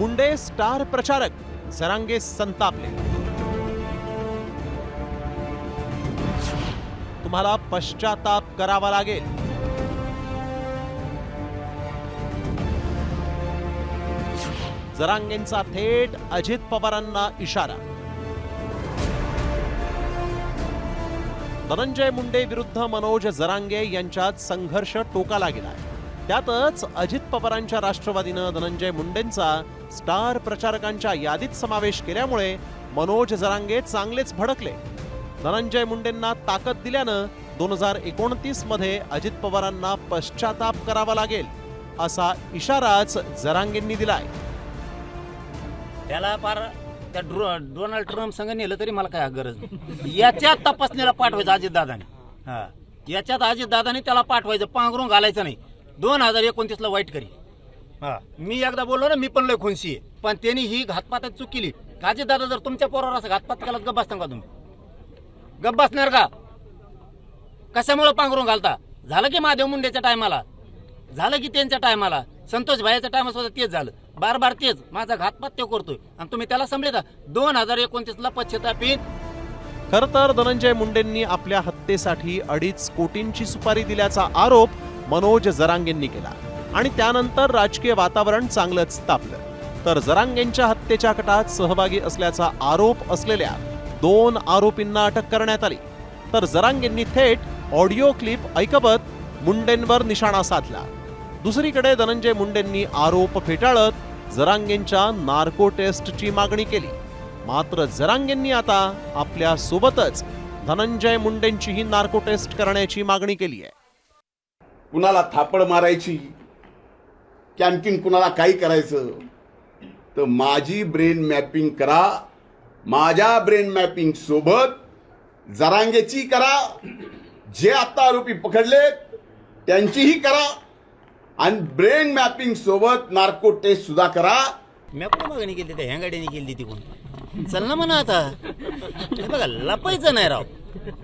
Munde star प्रचारक जरांगे संतापले. तुम्हाला पश्चाताप करावा लागेल. जरांगेंचा थेट अजित पवारांना इशारा. धनंजय मुंडे विरुद्ध मनोज जरांगे यांच्यात संघर्ष टोकाला गेला आहे त्यातच अजित पवारांच्या राष्ट्रवादीनं धनंजय मुंडेंचा स्टार प्रचारकांच्या यादीत समावेश केल्यामुळे मनोज जरांगे चांगलेच भडकले. धनंजय मुंडेंना ताकद दिल्यानं दोन हजार एकोणतीसमध्ये अजित पवारांना पश्चाताप करावा लागेल असा इशाराच जरांगेंनी दिलाय. त्याला फार त्या डोनाल्ड ट्रम्प संघ नेलं तरी मला काय गरज नाही. याच्यात तपासणीला पाठवायचं अजितदादाने. हा. याच्यात अजितदादाने त्याला पाठवायचं पांघरून घालायचं नाही. दोन हजार एकोणतीसला वाईट करी. हा. मी एकदा बोललो ना मी पण लय खुनशी आहे. पण त्यांनी ही घातपातात चूक केली अजितदादा जर तुमच्या पोरावर असं घातपात केला गप्प बसता का तुम्ही. गप्प बसणार का? कशामुळे पांघरून घालता? झालं की महादेव मुंडेच्या टायमाला? झालं की त्यांच्या टायमाला? संतोष भाईच्या टायमा सुद्धा तेच झालं. बार बार तेच. माझा घातपात ते करतोय. आणि तुम्ही त्याला समजता दोन हजार एकोणतीसला पश्चातापीत खर तर धनंजय मुंडेंनी आपल्या हत्येसाठी अडीच कोटींची सुपारी दिल्याचा आरोप मनोज जरांगेंनी केला. आणि त्यानंतर राजकीय वातावरण चांगलंच तापलं. तर जरांगेंच्या हत्येच्या कटात सहभागी असल्याचा आरोप असलेल्या दोन आरोपींना अटक करण्यात आली. तर जरांगेंनी थेट ऑडिओ क्लिप ऐकवत मुंडेंवर निशाणा साधला. दुसरीकडे धनंजय मुंडेंनी आरोप फेटाळत जरांगेंच्या नार्को टेस्टची मागणी केली. मात्र जरांगेंनी आता आपल्या सोबतच धनंजय मुंडेंचीही नार्को टेस्ट करण्याची मागणी केली आहे. कुणाला थापड मारायची की आणखीन कुणाला काही करायचं? तर माझी ब्रेन मॅपिंग करा माझ्या ब्रेन मॅपिंग सोबत जरांगेची करा जे आता आरोपी पकडलेत त्यांचीही करा आणि ब्रेन मॅपिंग सोबत नार्को टेस्ट सुद्धा करा. मी पण मागणी केली त्या हँगाडीने केली ती कोण? चल ना म्हणा आता. हे बघा लपायचं नाही राव.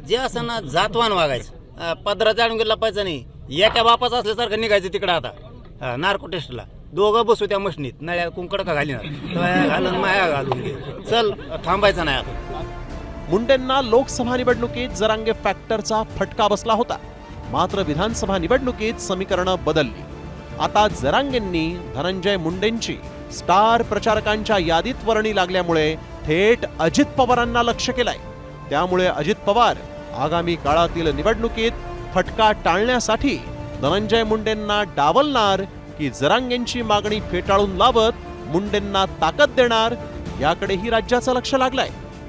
जे असं ना जातवान वागायचं. पदरा जाणून लपायचं नाही. एका बापाचा असल्यासारखं निघायचं तिकडं आता. नार्को टेस्टला. दोघं बसू त्या मशनीत नळ्या कुंकड का घालीना घालून माया घालून घे. चल थांबायचं नाही आता. मुंडेंना लोकसभा निवडणुकीत जरांगे फॅक्टरचा फटका बसला होता. मात्र विधानसभा निवडणुकीत समीकरणं बदलली. आता जरांगेंनी धनंजय मुंडेंची स्टार प्रचारकांच्या यादीत वर्णी लागल्यामुळे थेट अजित पवारांना लक्ष केलंय. त्यामुळे अजित पवार आगामी काळातील निवडणुकीत फटका टाळण्यासाठी धनंजय मुंडेंना डावलणार की जरांगेंची मागणी फेटाळून लावत मुंडेंना ताकद देणार याकडेही राज्याचं लक्ष लागलंय.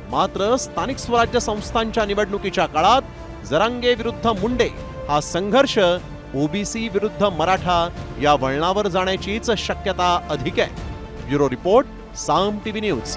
मात्र स्थानिक स्वराज्य संस्थांच्या निवडणुकीच्या काळात जरांगे विरुद्ध मुंडे हा संघर्ष ओबीसी विरुद्ध मराठा या वळणावर जाण्याचीच शक्यता अधिक आहे. Bureau report Saam TV news.